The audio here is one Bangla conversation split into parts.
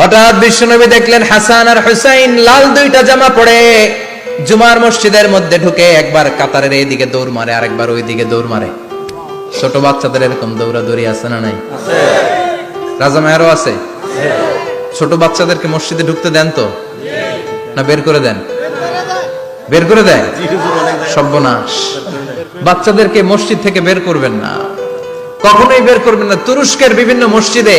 হঠাৎ বিশ্বনবী দেখলেন হাসান আর হুসাইন লাল দুইটা জামা পরে জুমার মসজিদের মধ্যে ঢুকে একবার কাতারের এইদিকে দৌড় মারে আরেকবার ওইদিকে দৌড় মারে। ছোট বাচ্চাদের এরকম দৌড়াদৌড়ি আছে না নাই? রাজা মায়েরও আছে? ছোট বাচ্চাদেরকে মসজিদে ঢুকতে দেন তো? না বের করে দেন? বের করে দেয়? সর্বনাশ। বাচ্চাদেরকে মসজিদ থেকে বের করবেন না। কখনোই বের করবেন না। তুরস্কের বিভিন্ন মসজিদে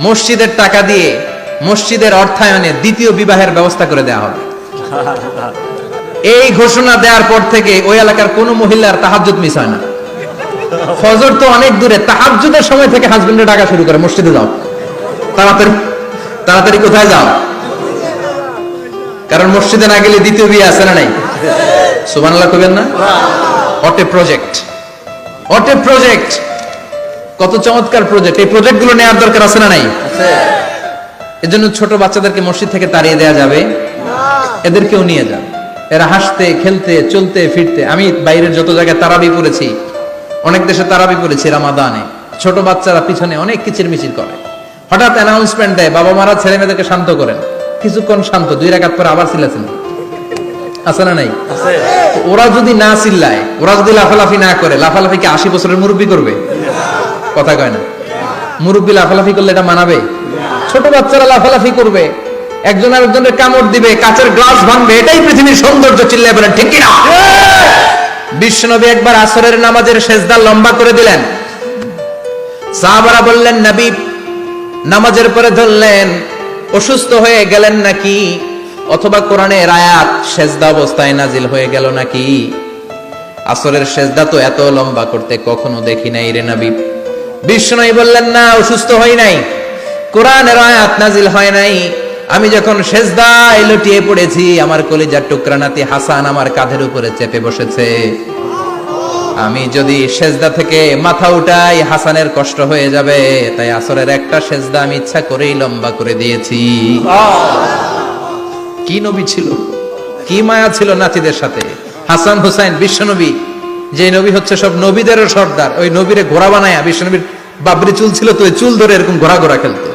মসজিদের টাকা দিয়ে মসজিদের অর্থায়নে দ্বিতীয় বিবাহের ব্যবস্থা করে দেওয়া হবে। এই ঘোষণা দেওয়ার পর থেকে ওই এলাকার কোন মহিলার তাহাজ্জুদ মিস হয় না। ফজর তো অনেক দূরে তাহাজ্জুদের সময় থেকে হাজবেন্ডে ডাকা শুরু করে মসজিদে যাও। তাড়াতাড়ি তাড়াতাড়ি কোথায় যাও? কারণ মসজিদে না গেলে দ্বিতীয় বিয়ে আছে না নাই? সুবহানাল্লাহ কবেন না? অটে প্রজেক্ট অটে প্রজেক্ট কত চমৎকার প্রজেক্ট এই প্রজেক্টগুলো নেওয়ার দরকার আছে না নাই? এজন্য ছোট বাচ্চাদেরকে মসজিদ থেকে তাড়িয়ে দেওয়া যাবে। এদেরকেও নিয়ে যান। এরা হাসতে খেলতে চলতে ফিরতে। আমি বাইরের যত জায়গায় তারাবি পড়েছি অনেক দেশে তারাবি পড়েছি রামাদানে। ছোট বাচ্চারা পিছনে অনেক কিচির মিচির করে। হঠাৎ অ্যানাউন্সমেন্ট দেয় বাবা মারা ছেলে মেয়েদেরকে শান্ত করেন। কিছুক্ষণ শান্ত দুই রাকাত পরে আবার চিল্লাছেন আছে না নাই? ওরা যদি না চিল্লায় ওরা যদি লাফালাফি না করে লাফালাফি কি আশি বছরের মুরব্বী করবে? কথা কয় না। মুরব্বী লাফালাফি করলে এটা মানাবে? ছোট বাচ্চারা লাফালাফি করবে। একজন আরেকজনের কামড় দিবে, কাচের গ্লাস ভাঙবে, এটাই পৃথিবীর সৌন্দর্য চিল্লায় বলেন, ঠিক কিনা? বিশ্বনবী একবার আসরের নামাজের সেজদা লম্বা করে দিলেন। সাহাবারা বললেন, নবী, নামাজের পরে ধরলেন, অসুস্থ হয়ে গেলেন নাকি? অথবা কোরআনের আয়াত সেজদা অবস্থায় নাজিল হয়ে গেল নাকি? আসরের সেজদা তো এত লম্বা করতে কখনো দেখি নাই রে নবী। বিষ্ণুই বললেন না অসুস্থ হই নাই। কোরআনের আয়াত নাজিল হয় নাই। আমি যখন সেজদায় লুটিয়ে পড়েছি আমার কলিজার টুকরা নাতি হাসান আমার কাঁধের উপরে চেপে বসেছে। আমি যদি সেজদা থেকে মাথা উঠাই হাসানের কষ্ট হয়ে যাবে। তাই আসরের একটা সেজদা আমি ইচ্ছা করেই লম্বা করে দিয়েছি। কি নবী ছিল? কি মায়া ছিল নাতিদের সাথে? হাসান হুসাইন বিশ্বনবী যে নবী হচ্ছে সব নবীদেরও সর্দার ওই নবীরে ঘোড়া বানায়া বিশ্বনবীর বাবরি চুল ছিল তো ওই চুল ধরে এরকম ঘোড়া ঘোড়া খেলতো।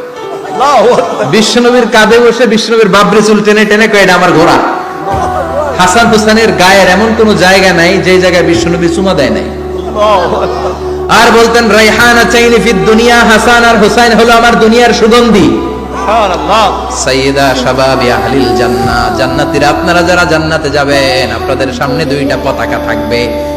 বিশ্বনবীর কাঁধে বসে বিশ্বনবীর বাবরি চুল টেনে টেনে কয়ে "এটা আমার ঘোড়া। হাসান গায়ের এমন কোন জায়গা নাই যে জায়গায় বিশ্বনবী চুমা দেয় নাই। আর বলতেন রাইহানা চাইনি ফিদ দুনিয়া হাসান আর হুসাইন হলো আমার দুনিয়ার সুগন্ধি। সাইয়েদা শাবাবি আহলিল জান্নাত জান্নাতীরা আপনারা যারা জান্নাতে যাবেন আপনাদের সামনে দুইটা পতাকা থাকবে।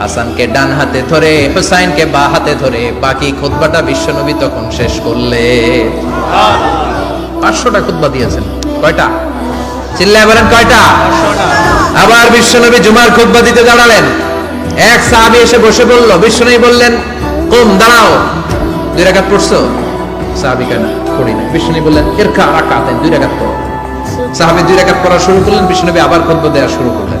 হাসানকে ডান হাতে ধরে, হুসাইনকে বা হাতে ধরে, বাকি খুতবাটা বিশ্বনবী তখন শেষ করলে। পাঁচশোটা খুতবা দিয়েছেন। কয়টা? চিল্লায় বলেন কয়টা? আবার বিশ্বনবী জুমার খুতবা দিতে দাঁড়ালেন। এক সাহাবী এসে বসে বলল, বিশ্বনবী বললেন, কম, দাঁড়াও। দুই রাকাত পড়ছো? সাহাবী কেন পড়ি না বিশ্বনবী বললেন এর কা রাকাত দুই রাকাত পড়ো। সাহাবী দুই রাকাত পড়া শুরু করলেন, বিশ্বনবী আবার খুতবা দেওয়া শুরু করলেন।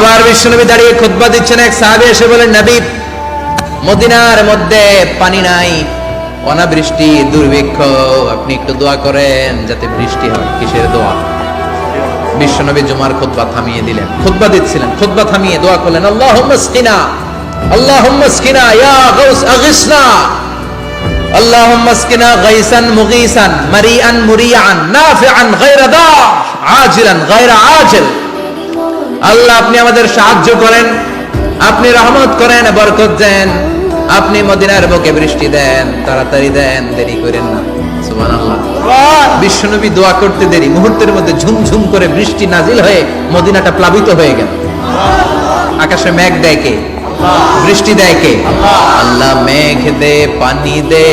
আবার বিশ্বনবী দাঁড়িয়ে খুতবা দিচ্ছেন এক সাহাবী এসে বলেন নবী মদিনার মধ্যে পানি নাই অনাবৃষ্টি দুর্ভিক্ষ আপনি একটু দোয়া করেন যাতে বৃষ্টি হয় কিসের দোয়া বিশ্বনবী জুমার খুতবা থামিয়ে দিলেন খুতবা দিচ্ছিলেন খুতবা থামিয়ে দোয়া করলেন আল্লাহুম্মা স্কিনা আল্লাহুম্মা স্কিনা ইয়া গাউস আগিসনা اللهم اسقنا غيثا مغيثا مريئا مريعا نافعا غير ضار عاجلا غير عاجل আল্লাহ আপনি আমাদের সাহায্য করেন আপনি রহমত করেন বরকত দেন আপনি মদিনার বুকে বৃষ্টি দেন তাড়াতাড়ি দেন দেরি করেন না। বিশ্বনবী দোয়া করতে দেরি মুহূর্তের মধ্যে ঝুমঝুম করে বৃষ্টি নাজিল হয়ে মদিনাটা প্লাবিত হয়ে গেল। আকাশে মেঘ দেয় কে? বৃষ্টি দেয় কে? আল্লাহ মেঘ দে পানি দে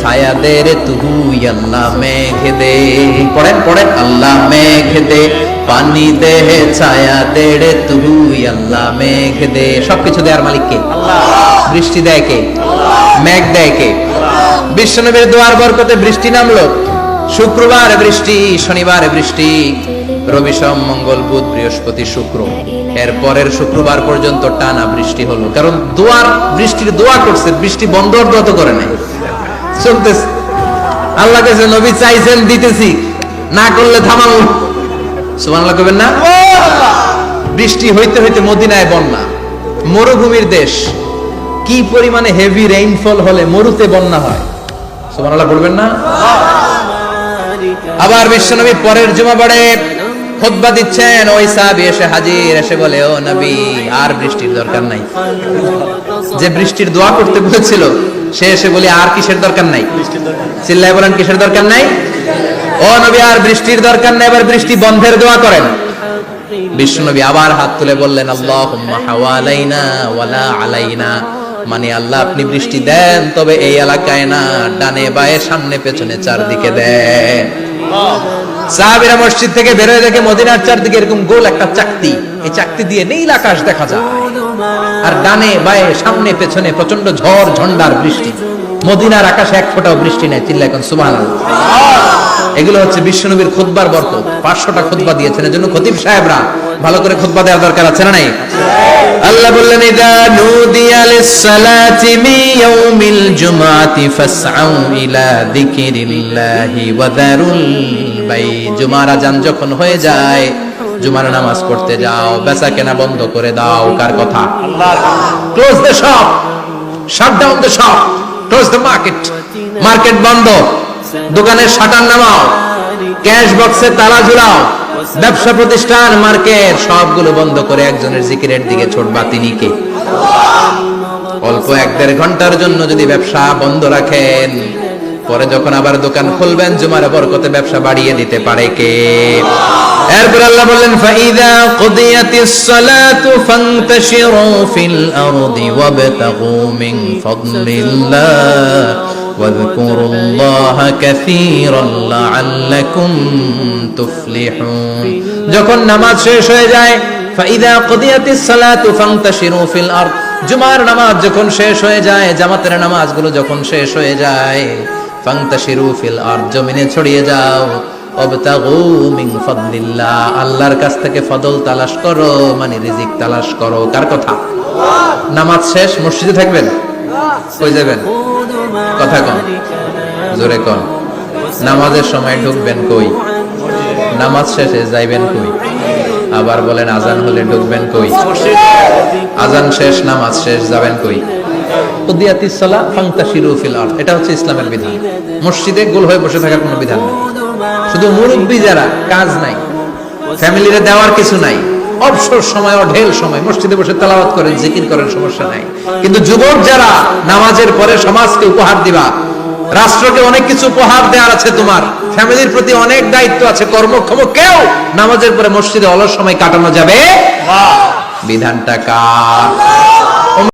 ছায়া দে রে তুই আল্লাহ মেঘ দে। পড়েন পড়েন। আল্লাহ মেঘ দে। পানি দে ছায়া দে রে তুই আল্লাহ মেঘ দে। সবকিছু দেয়ার মালিক কে বৃষ্টি দেয় কে? মেঘ দেয় কে? বিশ্বনবীর দোয়ার বরকতে বৃষ্টি নামলো। শুক্রবার বৃষ্টি শনিবার বৃষ্টি। রবি সোম মঙ্গল বুধ বৃহস্পতি শুক্র। এর পরের শুক্রবার পর্যন্ত টানা বৃষ্টি হলো। কারণ দোয়ার বৃষ্টির দোয়া করছে বৃষ্টি বন্ধ দোয়া তো করে নাই। চলতেছে। আল্লাহ কাছে নবী চাইছেন দিতেছি। না করলে থামাল সুবহানাল্লাহ কবেন না? বৃষ্টি হইতে হইতে মদিনায় বন্যা। মরুভূমির দেশ। কি পরিমাণে হেভি রেইনফল হলে মরুতে বন্যা হয়? সুবহানাল্লাহ বলবেন না? আবার বিশ্বনবী পরের জুমাবারে খুতবা দিচ্ছেন ওই সাহাবী এসে হাজির এসে বলে ও নবী আর বৃষ্টির দরকার নাই। যে বৃষ্টির দোয়া করতে বলেছিল সে এসে বলে আর কিসের দরকার নাই? চিল্লায় বলেন কিসের দরকার নাই? ও নবী আর বৃষ্টির দরকার নাই। এবার বৃষ্টি বন্ধের দোয়া করেন। আবার হাত তুলে বললেন আল্লাহুম্মা হাওয়ালাইনা ওয়ালা আলাইনা। মানে আল্লাহ আপনি বৃষ্টি দেন তবে এই এলাকায় না ডানে বায়ে সামনে পেছনে চারদিকে দেন। সাহাবীরা মসজিদ থেকে বের হয়ে দেখে মদিনার চারদিকে এরকম গোল একটা চাকতি। এই চাকতি দিয়ে নীল আকাশ দেখা যায়। আর ডানে বায়ে, সামনে, পেছনে প্রচণ্ড ঝড় ঝন্ডার বৃষ্টি। মদিনার আকাশে এক ফোঁটাও বৃষ্টি নেই চিল্লা এখন সুবহানাল্লাহ। এগুলো হচ্ছে বিশ্বনবীর খুতবার বরকত। পাঁচশোটা খুতবা দিয়েছেন, এজন্য খতিব সাহেবরা ভালো করে খুতবা দেওয়ার দরকার আছে না নাই? আল্লাহ বললেন, ইদা নুদিয়া মি ইয়াউমিল জুমআতি ফাসআউ ইলা যিকিরিল্লাহি ওয়া দারুল বাই। জুমার আজান যখন হয়ে যায় জুমার নামাজ পড়তে যাও বেচা কেনা বন্ধ করে দাও কার কথা? Close the shop shut down the shop close the market market বন্ধ দোকানের শাটার নামাও ক্যাশ বক্সে তালা ঝুলাও ব্যবসা প্রতিষ্ঠান মার্কেট সবগুলো বন্ধ করে একজনের জিকিরের দিকে ছোটবা তিনি কে? অল্প এক দেড় ঘণ্টার জন্য যদি ব্যবসা বন্ধ রাখেন পরে যখন আবার দোকান খুলবেন জুমার বরকতে ব্যবসা বাড়িয়ে দিতে পারে কে এরপর আল্লাহ বললেন ফাইদা কুদিয়াতিস সালাতু ফান্তাশিরু ফিল আরদি ওয়াবতাগু মিন ফাদলিল্লাহ واذكروا الله كثيرا لعلكم تفلحون যখন নামাজ শেষ হয়ে যায় ফাইদা কুদিয়াতিস সালাতু ফান্তাশিরু ফিল আরদ জুমার নামাজ যখন শেষ হয়ে যায় জামাতের নামাজগুলো যখন শেষ হয়ে যায় ফান্তাশিরু ফিল আরদ, জমিনে ছড়িয়ে যাও। আল্লাহর কাছ থেকে ফদল তালাশ করো মানে রিজিক তালাশ করো। কার কথা? নামাজ শেষ, মসজিদে থাকবেন? কই যাবেন? কথা কন, জোরে কন। নামাজের সময় ঢুকবেন কই? নামাজ শেষে যাইবেন কই? আবার বলেন, আজান হলে ঢুকবেন কই? আজান শেষ, নামাজ শেষ, যাবেন কই? এটা হচ্ছে ইসলামের বিধান। মসজিদে গোল হয়ে বসে থাকার কোনো বিধান নেই। শুধু মুরব্বী যারা, কাজ নাই। ফ্যামিলিরে দেওয়ার কিছু নাই। অবসর সময়, অঢেল সময়, মসজিদে বসে তেলাওয়াত করেন, জিকির করেন, সমস্যা নাই। কিন্তু যুবক যারা, নামাজের পরে সমাজকে উপহার দিবা, রাষ্ট্রকে অনেক কিছু উপহার দেওয়ার আছে তোমার, ফ্যামিলির প্রতি অনেক দায়িত্ব আছে, কর্মক্ষম কেউ নামাজের পরে মসজিদে অলস সময় কাটানো যাবে বিধানটা কার?